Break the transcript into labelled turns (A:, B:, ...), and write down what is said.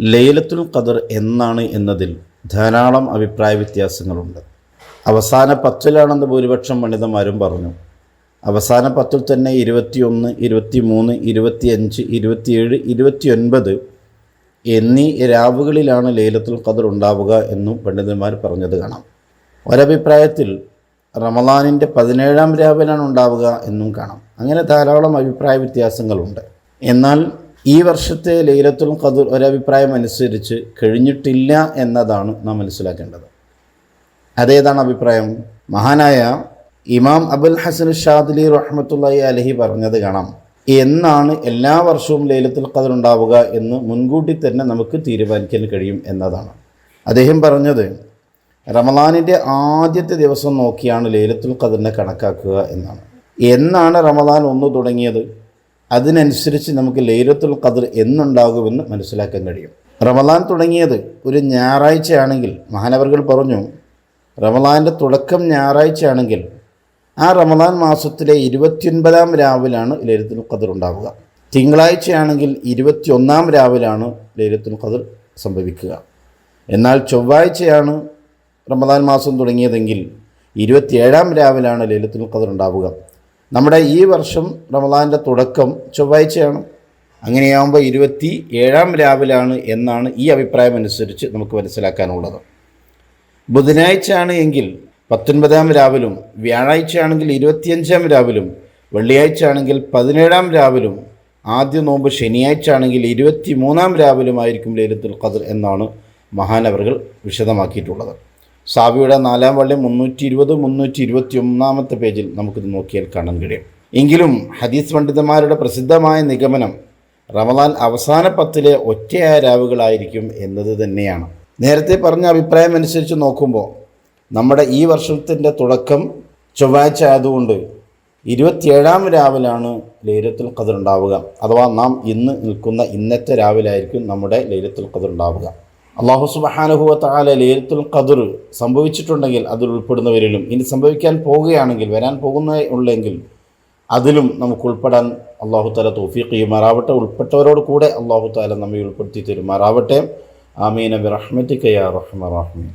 A: ലൈലത്തുൽ ഖദർ എന്നാണ് എന്നതിൽ ധാരാളം അഭിപ്രായ വ്യത്യാസങ്ങളുണ്ട്. അവസാന പത്തിലാണെന്ന് ഭൂരിപക്ഷം പണ്ഡിതന്മാരും പറഞ്ഞു. അവസാന പത്തിൽ തന്നെ ഇരുപത്തിയൊന്ന് ഇരുപത്തി മൂന്ന് ഇരുപത്തിയഞ്ച് ഇരുപത്തിയേഴ് ഇരുപത്തിയൊൻപത് എന്നീ രാവുകളിലാണ് ലൈലത്തുൽ ഖദർ ഉണ്ടാവുക എന്നും പണ്ഡിതന്മാർ പറഞ്ഞത് കാണാം. ഒരഭിപ്രായത്തിൽ റമദാനിന്റെ പതിനേഴാം രാവിലാണ് ഉണ്ടാവുക എന്നും കാണാം. അങ്ങനെ ധാരാളം അഭിപ്രായ വ്യത്യാസങ്ങളുണ്ട്. എന്നാൽ ഈ വർഷത്തെ ലൈലത്തുൽ ഖദർ ഒരഭിപ്രായം അനുസരിച്ച് കഴിഞ്ഞിട്ടില്ല എന്നതാണ് നാം മനസ്സിലാക്കേണ്ടത്. അതേതാണ് അഭിപ്രായം? മഹാനായ ഇമാം അബുൽ ഹസൻ ഷാദ്ലി റഹ്മത്തുള്ളി അലഹി പറഞ്ഞത് കാണാം. എന്നാണ് എല്ലാ വർഷവും ലൈലത്തുൽ ഖദർ ഉണ്ടാവുക എന്ന് മുൻകൂട്ടി തന്നെ നമുക്ക് തീരുമാനിക്കാൻ കഴിയും എന്നതാണ്. അദ്ദേഹം പറഞ്ഞത് റമദാനിന്റെ ആദ്യത്തെ ദിവസം നോക്കിയാണ് ലേലത്തുൽ ഖദറിനെ കണക്കാക്കുക എന്നാണ്. എന്നാണ് റമദാൻ ഒന്ന് തുടങ്ങിയത്? അതിനനുസരിച്ച് നമുക്ക് ലൈലത്തുൽ ഖദർ എന്നുണ്ടാകുമെന്ന് മനസ്സിലാക്കാൻ കഴിയും. റമദാൻ തുടങ്ങിയത് ഒരു ഞായറാഴ്ചയാണെങ്കിൽ മഹാനവർകൾ പറഞ്ഞു റമദാന്റെ തുടക്കം ഞായറാഴ്ചയാണെങ്കിൽ ആ റമദാൻ മാസത്തിലെ ഇരുപത്തിയൊൻപതാം രാവിലാണ് ലൈലത്തുൽ ഖദർ ഉണ്ടാവുക. തിങ്കളാഴ്ചയാണെങ്കിൽ ഇരുപത്തിയൊന്നാം രാവിലാണ് ലൈലത്തുൽ ഖദർ സംഭവിക്കുക. എന്നാൽ ചൊവ്വാഴ്ചയാണ് റമദാൻ മാസം തുടങ്ങിയതെങ്കിൽ ഇരുപത്തിയേഴാം രാവിലാണ് ലൈലത്തുൽ ഖദർ ഉണ്ടാവുക. നമ്മുടെ ഈ വർഷം റമദാന്റെ തുടക്കം ചൊവ്വാഴ്ചയാണ്. അങ്ങനെയാകുമ്പോൾ ഇരുപത്തി ഏഴാം രാവിലാണ് എന്നാണ് ഈ അഭിപ്രായം അനുസരിച്ച് നമുക്ക് മനസ്സിലാക്കാനുള്ളത്. ബുധനാഴ്ചയാണ് എങ്കിൽ പത്തൊൻപതാം രാവിലും വ്യാഴാഴ്ചയാണെങ്കിൽ ഇരുപത്തിയഞ്ചാം രാവിലും വെള്ളിയാഴ്ച ആണെങ്കിൽ പതിനേഴാം രാവിലും ആദ്യ നോമ്പ് ശനിയാഴ്ച ആണെങ്കിൽ ഇരുപത്തി മൂന്നാം രാവിലുമായിരിക്കും ലൈലത്തുൽ ഖദർ എന്നാണ് മഹാനവറുകൾ വിശദമാക്കിയിട്ടുള്ളത്. സാബിയുടെ നാലാം വള്ളി മുന്നൂറ്റി ഇരുപത് മുന്നൂറ്റി ഇരുപത്തി ഒന്നാമത്തെ പേജിൽ നമുക്കിത് നോക്കിയാൽ കാണാൻ കഴിയും. എങ്കിലും ഹദീസ് പണ്ഡിതന്മാരുടെ പ്രസിദ്ധമായ നിഗമനം റമദാൻ അവസാന പത്തിലെ ഒറ്റയായ രാവുകളായിരിക്കും എന്നത് തന്നെയാണ്. നേരത്തെ പറഞ്ഞ അഭിപ്രായം അനുസരിച്ച് നോക്കുമ്പോൾ നമ്മുടെ ഈ വർഷത്തിന്റെ തുടക്കം ചൊവ്വാഴ്ച ആയതുകൊണ്ട് ഇരുപത്തിയേഴാം രാവിലാണ് ലൈലത്തുൽ ഖദർ ഉണ്ടാവുക. അഥവാ നാം ഇന്ന് നിൽക്കുന്ന ഇന്നത്തെ രാവിലായിരിക്കും നമ്മുടെ ലൈലത്തുൽ ഖദർ ഉണ്ടാവുക. അള്ളാഹു സുബഹാനുഹുവ താല ലേലത്തുൽ ഖദർ സംഭവിച്ചിട്ടുണ്ടെങ്കിൽ അതിൽ ഉൾപ്പെടുന്നവരിലും ഇനി സംഭവിക്കാൻ പോവുകയാണെങ്കിൽ വരാൻ പോകുന്ന ഉള്ളെങ്കിൽ അതിലും നമുക്ക് ഉൾപ്പെടാൻ അള്ളാഹു താല തോഫീഖ് ചെയ്യുമാറാവട്ടെ. ഉൾപ്പെട്ടവരോട് കൂടെ അള്ളാഹു താല നമ്മെ ഉൾപ്പെടുത്തി തരുമാറാവട്ടെ. ആമീൻ. അബി റഹ്മത്തിക്കയ റഹ്മ റഹ്മീൻ